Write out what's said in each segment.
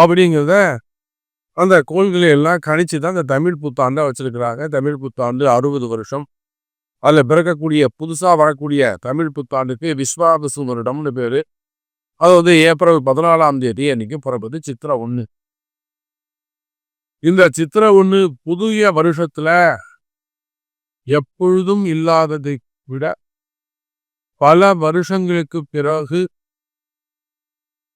அப்படிங்கிறத அந்த கோள்களை எல்லாம் கணிச்சு தான் இந்த தமிழ் புத்தாண்டை வச்சிருக்கிறாங்க. தமிழ் புத்தாண்டு அறுபது வருஷம். அதில் பிறக்கக்கூடிய புதுசாக வரக்கூடிய தமிழ் புத்தாண்டுக்கு விஸ்வாபிசு வருடம்னு பேர். அது வந்து ஏப்ரல் பதினாலாம் தேதி அன்னைக்கு பிறப்பது சித்திரை ஒன்று இந்த சித்திரை ஒன்று புதிய வருஷத்தில் எப்பொழுதும் இல்லாததை விட பல வருஷங்களுக்கு பிறகு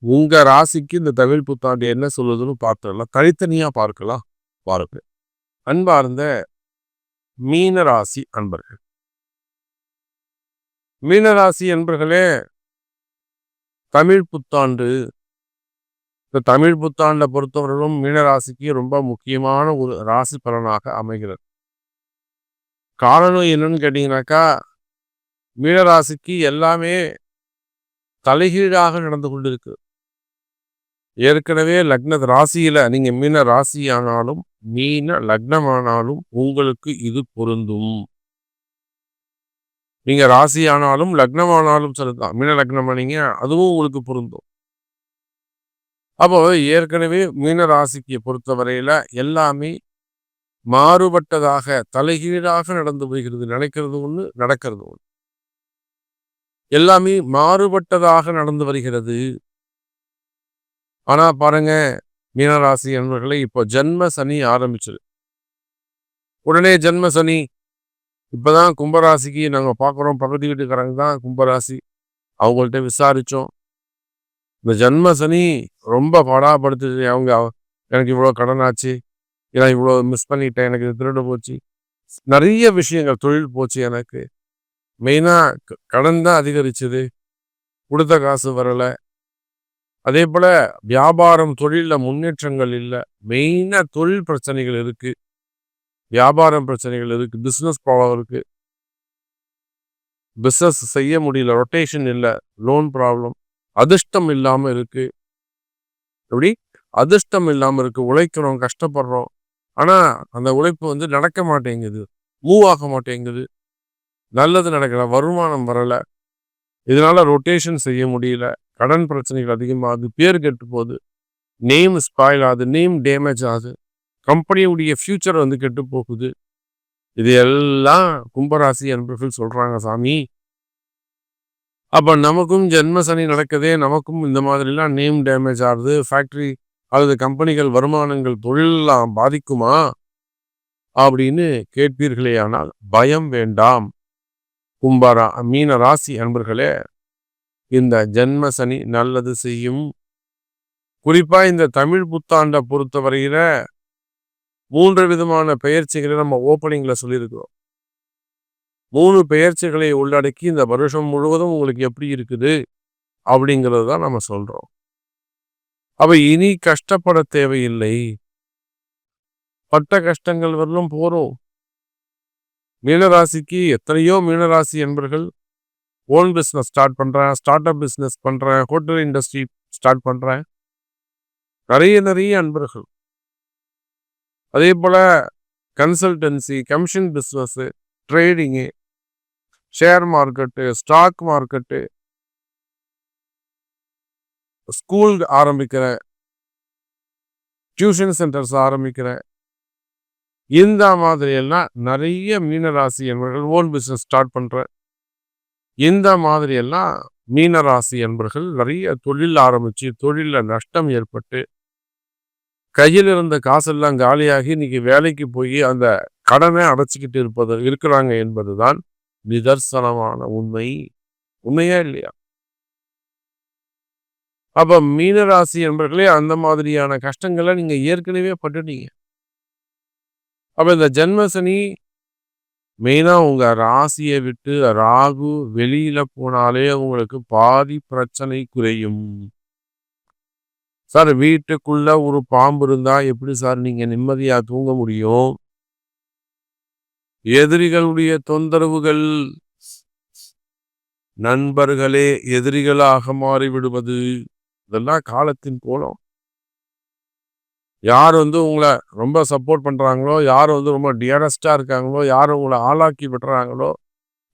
உங்க ராசிக்கு இந்த தமிழ் புத்தாண்டு என்ன சொல்லுதுன்னு பார்த்துடலாம். தனித்தனியா பார்க்கலாம். பாருங்க. அன்பார்ந்த மீன ராசி அன்பர்கள். மீனராசி என்பர்களே தமிழ் புத்தாண்டு. இந்த தமிழ் புத்தாண்டை பொறுத்தவரையிலும் மீனராசிக்கு ரொம்ப முக்கியமான ஒரு ராசி பலனாக அமைகிறது. காரணம் என்னன்னு கேட்டீங்கன்னாக்கா மீனராசிக்கு எல்லாமே தலைகீழாக நடந்து கொண்டிருக்கு. ஏற்கனவே லக்ன ராசியில நீங்க மீன ராசி ஆனாலும் மீன லக்னமானாலும் உங்களுக்கு இது பொருந்தும். நீங்க ராசி ஆனாலும் சரிதான். மீன லக்னமானீங்க அதுவும் உங்களுக்கு பொருந்தும். அப்போ ஏற்கனவே மீன ராசிக்கு பொறுத்தவரையில எல்லாமே மாறுபட்டதாக தலைகீழாக நடந்து போகிறது. நினைக்கிறது ஒண்ணு நடக்கிறது ஒண்ணு. எல்லாமே மாறுபட்டதாக நடந்து வருகிறது. ஆனால் பாருங்க மீனராசி என்பவர்களை இப்போ ஜென்ம சனி ஆரம்பிச்சது. உடனே ஜென்ம சனி இப்போதான் கும்பராசிக்கு நாங்கள் பார்க்குறோம் பக்கத்து வீட்டுக்காரங்க தான் கும்பராசி. அவங்கள்ட்ட விசாரித்தோம் இந்த ஜென்ம சனி ரொம்ப படாப்படுத்துது அவங்க எனக்கு இவ்வளோ கடன் ஆச்சு. நான் இவ்வளோ மிஸ் பண்ணிட்டேன். எனக்கு திருட போச்சு. நிறைய விஷயங்கள் தொழில் போச்சு எனக்கு. மெயினாக கடன் தான் அதிகரிச்சது. கொடுத்த காசு வரலை. அதே போல் வியாபாரம் தொழிலில் முன்னேற்றங்கள் இல்லை. மெயினாக தொழில் பிரச்சனைகள் இருக்குது வியாபாரம் பிரச்சனைகள் இருக்குது பிஸ்னஸ் ப்ராப்ளம் இருக்குது பிஸ்னஸ் செய்ய முடியல. ரொட்டேஷன் இல்லை. லோன் ப்ராப்ளம் அதிர்ஷ்டம் இல்லாமல் இருக்கு. எப்படி? அதிர்ஷ்டம் இல்லாமல் இருக்கு. உழைக்கிறோம் கஷ்டப்படுறோம். ஆனால் அந்த உழைப்பு வந்து நடக்க மாட்டேங்குது. மூவ் ஆக மாட்டேங்குது. நல்லது நடக்கலை. வருமானம் வரலை. இதனால் ரொட்டேஷன் செய்ய முடியல. கடன் பிரச்சனைகள் அதிகமாகுது பேர் கெட்டு போகுது நேம் ஸ்பாயில் ஆகுது நேம் டேமேஜ் ஆகுது கம்பெனியுடைய ஃப்யூச்சர் வந்து கெட்டு போகுது இது எல்லாம் கும்பராசி என்பர்கள் சொல்றாங்க சாமி. அப்போ நமக்கும் ஜென்ம சனி நடக்குதே நமக்கும் இந்த மாதிரிலாம் நேம் டேமேஜ் ஆகுது ஃபேக்ட்ரி அல்லது கம்பெனிகள் வருமானங்கள் தொழிலெல்லாம் பாதிக்குமா? அப்படின்னு கேட்பீர்களே ஆனால் பயம் வேண்டாம். கும்பரா மீன ராசி அன்பர்களே இந்த ஜென்ம சனி நல்லது செய்யும். குறிப்பா இந்த தமிழ் புத்தாண்டை பொறுத்தவரையில மூன்று விதமான பெயர்ச்சிகளை நம்ம ஓப்பனிங்ல சொல்லியிருக்கிறோம். மூணு பெயர்ச்சிகளை உள்ளடக்கி இந்த வருஷம் முழுவதும் உங்களுக்கு எப்படி இருக்குது அப்படிங்கிறது தான் நம்ம சொல்றோம். அவை இனி கஷ்டப்பட தேவையில்லை. பட்ட கஷ்டங்கள் வரலும் போறோம். மீனராசிக்கு எத்தனையோ மீனராசி என்பர்கள் ஓன் பிஸ்னஸ் ஸ்டார்ட் பண்ணுறேன் ஸ்டார்ட் அப் பிஸ்னஸ் பண்ணுறேன் ஹோட்டல் இண்டஸ்ட்ரி ஸ்டார்ட் பண்ணுறேன் நிறைய நிறைய அன்பர்கள். அதே போல் consultancy commission business trading share market stock market school ஆரம்பிக்கிறேன். டியூஷன் சென்டர்ஸ் ஆரம்பிக்கிறேன். இந்த மாதிரி எல்லாம் நிறைய மீனராசி என்பவர்கள் ஓன் பிஸ்னஸ் ஸ்டார்ட் பண்ணுற இந்த மாதிரி எல்லாம் மீனராசி என்பர்கள் நிறைய தொழில் ஆரம்பித்து தொழிலில் நஷ்டம் ஏற்பட்டு கையில் இருந்த காசெல்லாம் காலியாகி இன்னைக்கு வேலைக்கு போய் அந்த கடனை அடைச்சிக்கிட்டு இருப்பது இருக்கிறாங்க என்பதுதான் நிதர்சனமான உண்மை. உண்மையா இல்லையா? அப்ப மீனராசி என்பர்களே அந்த மாதிரியான கஷ்டங்களை நீங்க ஏற்கனவே பட்டுட்டீங்க. அப்போ இந்த ஜென்மசனி மெயினாக உங்கள் ராசியை விட்டு ராகு வெளியில் போனாலே உங்களுக்கு பாதி பிரச்சனை குறையும். சார் வீட்டுக்குள்ள ஒரு பாம்பு இருந்தால் எப்படி சார் நீங்கள் நிம்மதியாக தூங்க முடியும்? எதிரிகளுடைய தொந்தரவுகள் நண்பர்களே எதிரிகளாக மாறிவிடுவது. இதெல்லாம் காலத்தின் கோலம். யார் வந்து உங்களை ரொம்ப சப்போர்ட் பண்ணுறாங்களோ யார் வந்து ரொம்ப டியரஸ்டாக இருக்காங்களோ யார் உங்களை ஆளாக்கி விடுறாங்களோ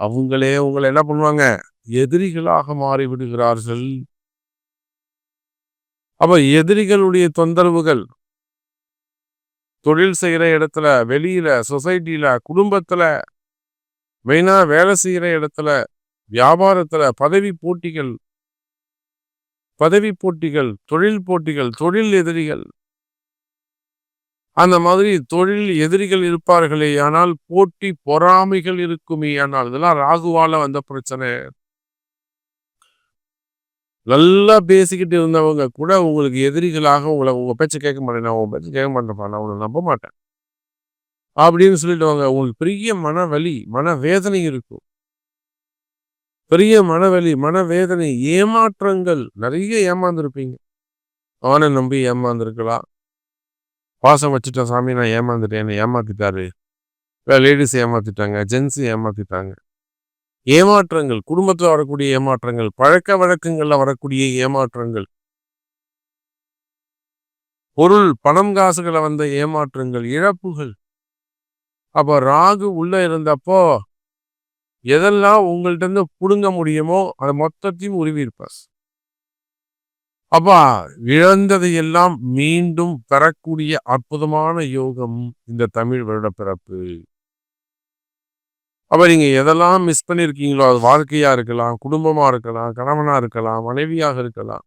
அவங்களே உங்களை என்ன பண்ணுவாங்க? எதிரிகளாக மாறி விடுகிறார்கள். அப்போ எதிரிகளுடைய தொந்தரவுகள் தொழில் செய்கிற இடத்துல வெளியில் சொசைட்டியில் குடும்பத்தில் மெயினாக வேலை செய்கிற இடத்துல வியாபாரத்தில் பதவி போட்டிகள் பதவி போட்டிகள் தொழில் போட்டிகள் தொழில் எதிரிகள் அந்த மாதிரி தொழில் எதிரிகள் இருப்பார்களே ஆனால் போட்டி பொறாமைகள் இருக்குமே ஆனால் இதெல்லாம் ராகுவால வந்த பிரச்சனை. நல்லா பேசிக்கிட்டு இருந்தவங்க கூட உங்களுக்கு எதிரிகளாக உங்களை உங்க பேச்சை கேட்க மாட்டேன் நான் உங்க பேச்சு கேட்க மாட்டேன்ப்பா நான் உங்களை நம்ப மாட்டேன். அப்படின்னு சொல்லிடுவாங்க உங்களுக்கு பெரிய மனவலி மனவேதனை இருக்கும். பெரிய மனவலி மனவேதனை ஏமாற்றங்கள் நிறைய ஏமாந்துருப்பீங்க. அவனை நம்பி ஏமாந்துருக்கலாம். பாசம் வச்சுட்டேன் சாமி நான் ஏமாந்துட்டேன் என்னை ஏமாத்திட்டாரு. Ladies ஏமாத்திட்டாங்க gents ஏமாத்திட்டாங்க. ஏமாற்றங்கள் குடும்பத்தில் வரக்கூடிய ஏமாற்றங்கள் பழக்க வழக்கங்கள்ல வரக்கூடிய ஏமாற்றங்கள். பொருள் பணம் காசுகளை வந்த ஏமாற்றங்கள் இழப்புகள். அப்போ ராகு உள்ளே இருந்தப்போ எதெல்லாம் உங்கள்கிட்ட இருந்து புடுங்க முடியுமோ அதை மொத்தத்தையும் உருவிருப்பார் அப்பா இழந்ததையெல்லாம் மீண்டும் பெறக்கூடிய அற்புதமான யோகம் இந்த தமிழ் வருட பிறப்பு அப்ப நீங்க எதெல்லாம் மிஸ் பண்ணிருக்கீங்களோ அது வாழ்க்கையா இருக்கலாம் குடும்பமா இருக்கலாம் கணவனா இருக்கலாம் மனைவியாக இருக்கலாம்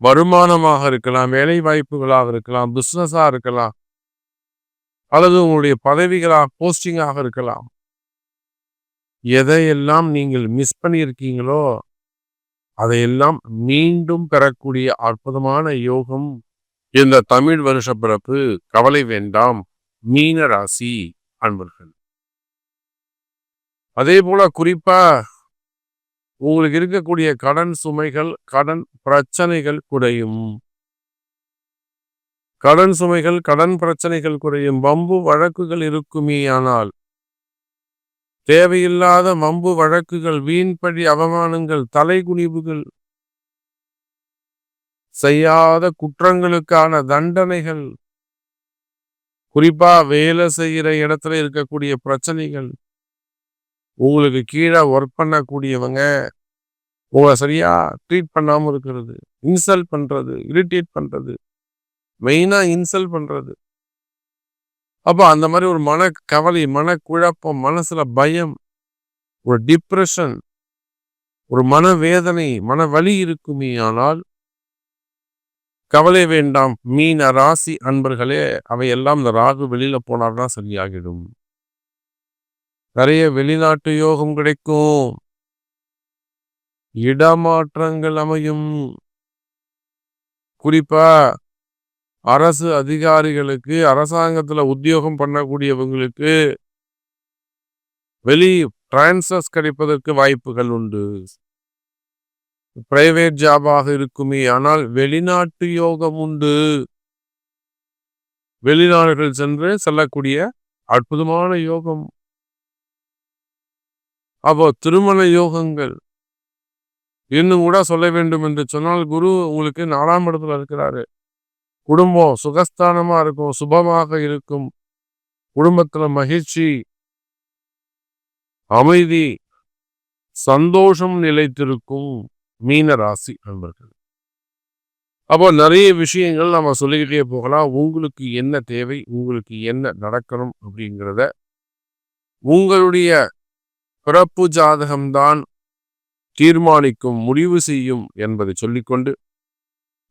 வருமானமாக இருக்கலாம் வேலை வாய்ப்புகளாக இருக்கலாம் பிசினஸா இருக்கலாம் அல்லது உங்களுடைய பதவிகளாக போஸ்டிங்காக இருக்கலாம். எதையெல்லாம் நீங்கள் மிஸ் பண்ணியிருக்கீங்களோ அதையெல்லாம் மீண்டும் பெறக்கூடிய அற்புதமான யோகம் இந்த தமிழ் வருஷ பிறப்பு. கவலை வேண்டாம். மீன ராசி அன்பர்கள். அதே போல குறிப்பா உங்களுக்கு இருக்கக்கூடிய கடன் சுமைகள் கடன் பிரச்சனைகள் குறையும். கடன் சுமைகள் கடன் பிரச்சனைகள் குறையும். வம்பு வழக்குகள் இருக்குமே ஆனால் தேவையில்லாத மம்பு வழக்குகள் வீண்படி அவமானங்கள் தலைகுனிவுகள் செய்யாத குற்றங்களுக்கான தண்டனைகள் குறிப்பா வேலை செய்கிற இடத்துல இருக்கக்கூடிய பிரச்சனைகள் உங்களுக்கு கீழே ஒர்க் பண்ணக்கூடியவங்க உங்களை சரியா ட்ரீட் பண்ணாம இருக்கிறது இன்சல்ட் பண்றது இரிட்டேட் பண்றது மெயினா இன்சல்ட் பண்றது. அப்போ அந்த மாதிரி ஒரு மன கவலை மன குழப்பம் மனசுல பயம் ஒரு டிப்ரெஷன் ஒரு மனவேதனை மன வலி இருக்குமே ஆனால் கவலை வேண்டாம். மீன ராசி அன்பர்களே அவையெல்லாம் இந்த ராகு வெளியில போனால்தான் சரியாகிடும். நிறைய வெளிநாட்டு யோகம் கிடைக்கும். இடமாற்றங்கள் அமையும். குறிப்பா அரசு அதிகாரிகளுக்கு அரசாங்கத்துல உத்தியோகம் பண்ணக்கூடியவங்களுக்கு வெளி டிரான்சஸ் கிடைப்பதற்கு வாய்ப்புகள் உண்டு. பிரைவேட் ஜாபாக இருக்குமே ஆனால் வெளிநாட்டு யோகம் உண்டு. வெளிநாடுகள் சென்று செல்லக்கூடிய அற்புதமான யோகம். அப்போ திருமண யோகங்கள். இன்னும் கூட சொல்ல வேண்டும் என்று சொன்னால் குரு உங்களுக்கு நாலாம் இடத்துல இருக்கிறாரு. குடும்பம் சுகஸ்தானமா இருக்கும் சுபமாக இருக்கும். குடும்பத்துல மகிழ்ச்சி அமைதி சந்தோஷம் நிலைத்திருக்கும் மீன ராசி நண்பர்கள் அப்போ நிறைய விஷயங்கள் நம்ம சொல்லிக்கிட்டே போகலாம். உங்களுக்கு என்ன தேவை உங்களுக்கு என்ன நடக்கணும் அப்படிங்கிறத உங்களுடைய பிறப்பு ஜாதகம்தான் தீர்மானிக்கும் முடிவு செய்யும் என்பதை சொல்லிக்கொண்டு